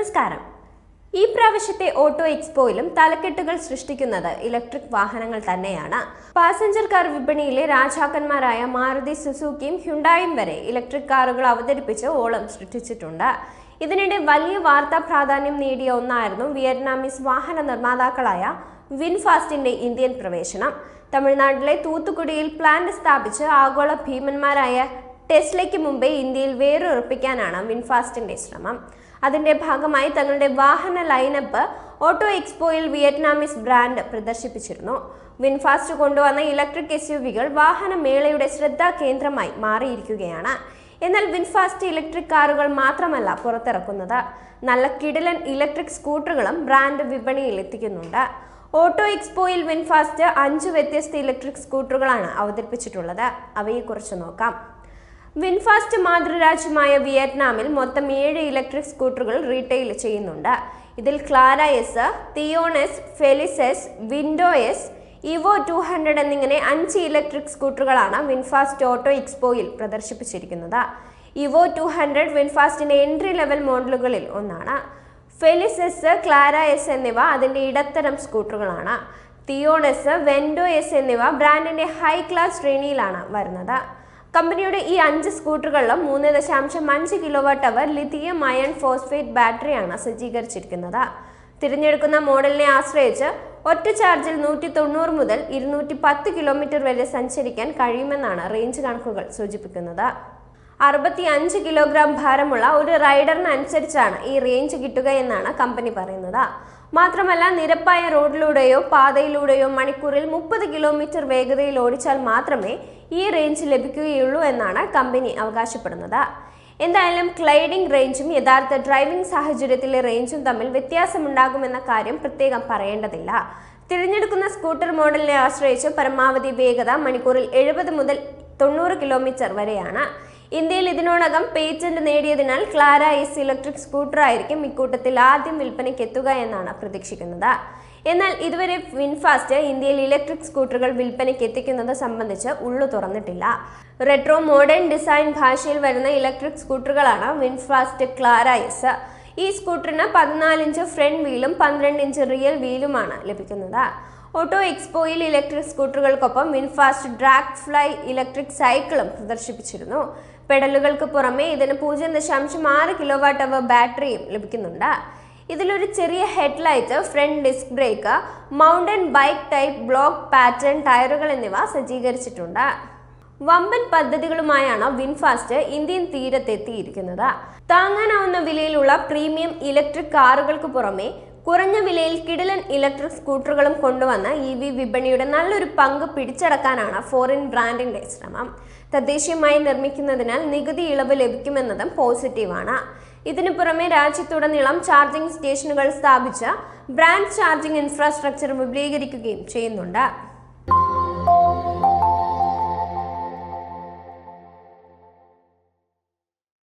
നമസ്കാരം. ഈ പ്രാവശ്യത്തെ ഓട്ടോ എക്സ്പോയിലും തലക്കെട്ടുകൾ സൃഷ്ടിക്കുന്നത് ഇലക്ട്രിക് വാഹനങ്ങൾ തന്നെയാണ്. പാസഞ്ചർ കാർ വിപണിയിലെ രാജാക്കന്മാരായ മാരുതി സുസുക്കിയും ഹ്യുണ്ടായും വരെ ഇലക്ട്രിക് കാറുകൾ അവതരിപ്പിച്ച് ഓളം സൃഷ്ടിച്ചിട്ടുണ്ട്. ഇതിനിടെ വലിയ വാർത്താ പ്രാധാന്യം നേടിയ ഒന്നായിരുന്നു വിയറ്റ്നാമീസ് വാഹന നിർമ്മാതാക്കളായ വിൻഫാസ്റ്റിന്റെ ഇന്ത്യൻ പ്രവേശനം. തമിഴ്നാട്ടിലെ തൂത്തുക്കുടിയിൽ പ്ലാന്റ് സ്ഥാപിച്ച് ആഗോള ഭീമന്മാരായ ടെസ്ലയ്ക്ക് മുമ്പേ ഇന്ത്യയിൽ വേരുറപ്പിക്കാനാണ് വിൻഫാസ്റ്റിന്റെ ശ്രമം. അതിന്റെ ഭാഗമായി തങ്ങളുടെ വാഹന ലൈനപ്പ് ഓട്ടോ എക്സ്പോയിൽ വിയറ്റ്നാമീസ് ബ്രാൻഡ് പ്രദർശിപ്പിച്ചിരുന്നു. വിൻഫാസ്റ്റ് കൊണ്ടുവന്ന ഇലക്ട്രിക് എസ് യു വികൾ വാഹനമേളയുടെ ശ്രദ്ധാ കേന്ദ്രമായി മാറിയിരിക്കുകയാണ്. എന്നാൽ വിൻഫാസ്റ്റ് ഇലക്ട്രിക് കാറുകൾ മാത്രമല്ല പുറത്തിറക്കുന്നത്. നല്ല കിടിലൻ ഇലക്ട്രിക് സ്കൂട്ടറുകളും ബ്രാൻഡ് വിപണിയിൽ എത്തിക്കുന്നുണ്ട്. ഓട്ടോ എക്സ്പോയിൽ വിൻഫാസ്റ്റ് അഞ്ച് വ്യത്യസ്ത ഇലക്ട്രിക് സ്കൂട്ടറുകളാണ് അവതരിപ്പിച്ചിട്ടുള്ളത്. അവയെക്കുറിച്ച് നോക്കാം. വിൻഫാസ്റ്റ് മാതൃരാജ്യമായ വിയറ്റ്നാമിൽ മൊത്തം ഏഴ് ഇലക്ട്രിക് സ്കൂട്ടറുകൾ റീറ്റെയിൽ ചെയ്യുന്നുണ്ട്. ഇതിൽ Klara S Theon S Feliz S Vento S Evo two hundred എന്നിങ്ങനെ അഞ്ച് ഇലക്ട്രിക് സ്കൂട്ടറുകളാണ് വിൻഫാസ്റ്റ് ഓട്ടോ എക്സ്പോയിൽ പ്രദർശിപ്പിച്ചിരിക്കുന്നത്. ഇവോ ടു ഹൺഡ്രഡ് വിൻഫാസ്റ്റിന്റെ എൻട്രി ലെവൽ മോഡലുകളിൽ ഒന്നാണ്. ഫെലിസ് എസ് ക്ലാര എസ് എന്നിവ അതിന്റെ ഇടത്തരം സ്കൂട്ടറുകളാണ്. തിയോൺ എസ് വെൻഡോ എസ് എന്നിവ ബ്രാൻഡിന്റെ ഹൈ ക്ലാസ് ശ്രേണിയിലാണ് വരുന്നത്. കമ്പനിയുടെ ഈ അഞ്ച് സ്കൂട്ടറുകളിലും മൂന്ന് ദശാംശം അഞ്ച് kilowatt hour lithium iron phosphate ബാറ്ററിയാണ് സജ്ജീകരിച്ചിരിക്കുന്നത്. തിരഞ്ഞെടുക്കുന്ന മോഡലിനെ ആശ്രയിച്ച് ഒറ്റ ചാർജിൽ നൂറ്റി തൊണ്ണൂറ് മുതൽ ഇരുന്നൂറ്റി പത്ത് കിലോമീറ്റർ വരെ സഞ്ചരിക്കാൻ കഴിയുമെന്നാണ് റേഞ്ച് കണക്കുകൾ സൂചിപ്പിക്കുന്നത്. അറുപത്തി അഞ്ച് കിലോഗ്രാം ഭാരമുള്ള ഒരു റൈഡറിനനുസരിച്ചാണ് ഈ റേഞ്ച് കിട്ടുക എന്നാണ് കമ്പനി പറയുന്നത്. മാത്രമല്ല നിരപ്പായ റോഡിലൂടെയോ പാതയിലൂടെയോ മണിക്കൂറിൽ മുപ്പത് കിലോമീറ്റർ വേഗതയിൽ ഓടിച്ചാൽ മാത്രമേ ഈ റേഞ്ച് ലഭിക്കുകയുള്ളൂ എന്നാണ് കമ്പനി അവകാശപ്പെടുന്നത്. എന്തായാലും ക്ലൈഡിംഗ് റേഞ്ചും യഥാർത്ഥ ഡ്രൈവിംഗ് സാഹചര്യത്തിലെ റേഞ്ചും തമ്മിൽ വ്യത്യാസമുണ്ടാകുമെന്ന കാര്യം പ്രത്യേകം പറയേണ്ടതില്ല. തിരഞ്ഞെടുക്കുന്ന സ്കൂട്ടർ മോഡലിനെ ആശ്രയിച്ച് പരമാവധി വേഗത മണിക്കൂറിൽ എഴുപത് മുതൽ തൊണ്ണൂറ് കിലോമീറ്റർ വരെയാണ്. ഇന്ത്യയിൽ ഇതിനോടകം പേറ്റന്റ് നേടിയതിനാൽ ക്ലാര എസ് ഇലക്ട്രിക് സ്കൂട്ടർ ആയിരിക്കും ഇക്കൂട്ടത്തിൽ ആദ്യം വിൽപ്പനയ്ക്ക് എത്തുക എന്നാണ് പ്രതീക്ഷിക്കുന്നത്. എന്നാൽ ഇതുവരെ വിൻഫാസ്റ്റ് ഇന്ത്യയിൽ ഇലക്ട്രിക് സ്കൂട്ടറുകൾ വിൽപ്പനയ്ക്ക് എത്തിക്കുന്നത് സംബന്ധിച്ച് ഉള്ളു തുറന്നിട്ടില്ല. റെട്രോ മോഡേൺ ഡിസൈൻ ഭാഷയിൽ വരുന്ന ഇലക്ട്രിക് സ്കൂട്ടറുകളാണ് വിൻഫാസ്റ്റ് ക്ലാര എസ്. ഈ സ്കൂട്ടറിന് പതിനാല് ഇഞ്ച് ഫ്രണ്ട് വീലും പന്ത്രണ്ട് ഇഞ്ച് റിയൽ വീലുമാണ് ലഭിക്കുന്നത്. ഓട്ടോ എക്സ്പോയിൽ ഇലക്ട്രിക് സ്കൂട്ടറുകൾക്കൊപ്പം വിൻഫാസ്റ്റ് ഡ്രാഗ് ഫ്ലൈ ഇലക്ട്രിക് സൈക്കിളും പ്രദർശിപ്പിച്ചിരുന്നു. പെഡലുകൾക്ക് പുറമെ ഇതിന് പൂജ്യം ദശാംശം ആറ് കിലോ വാട്ട് അവർ ബാറ്ററിയും ലഭിക്കുന്നുണ്ട്. ഇതിലൊരു ചെറിയ headlight front disc brake mountain bike type block pattern ടയറുകൾ എന്നിവ സജ്ജീകരിച്ചിട്ടുണ്ട്. വമ്പൻ പദ്ധതികളുമായാണ് വിൻഫാസ്റ്റ് ഇന്ത്യൻ തീരത്തെത്തിയിരിക്കുന്നത് താങ്ങാനാവുന്ന വിലയിലുള്ള പ്രീമിയം ഇലക്ട്രിക് കാറുകൾക്ക് പുറമെ കുറഞ്ഞ വിലയിൽ കിടിലൻ ഇലക്ട്രിക് സ്കൂട്ടറുകളും കൊണ്ടുവന്ന ഇ വി വിപണിയുടെ നല്ലൊരു പങ്ക് പിടിച്ചടക്കാനാണ് ഫോറിൻ ബ്രാൻഡിന്റെ ശ്രമം. തദ്ദേശീയമായി നിർമ്മിക്കുന്നതിനാൽ നികുതി ഇളവ് ലഭിക്കുമെന്നതും പോസിറ്റീവാണ്. ഇതിനു പുറമെ രാജ്യത്തുടനീളം ചാർജിംഗ് സ്റ്റേഷനുകൾ സ്ഥാപിച്ച് ബ്രാൻഡ് ചാർജിംഗ് ഇൻഫ്രാസ്ട്രക്ചർ വിപുലീകരിക്കുകയും ചെയ്യുന്നുണ്ട്.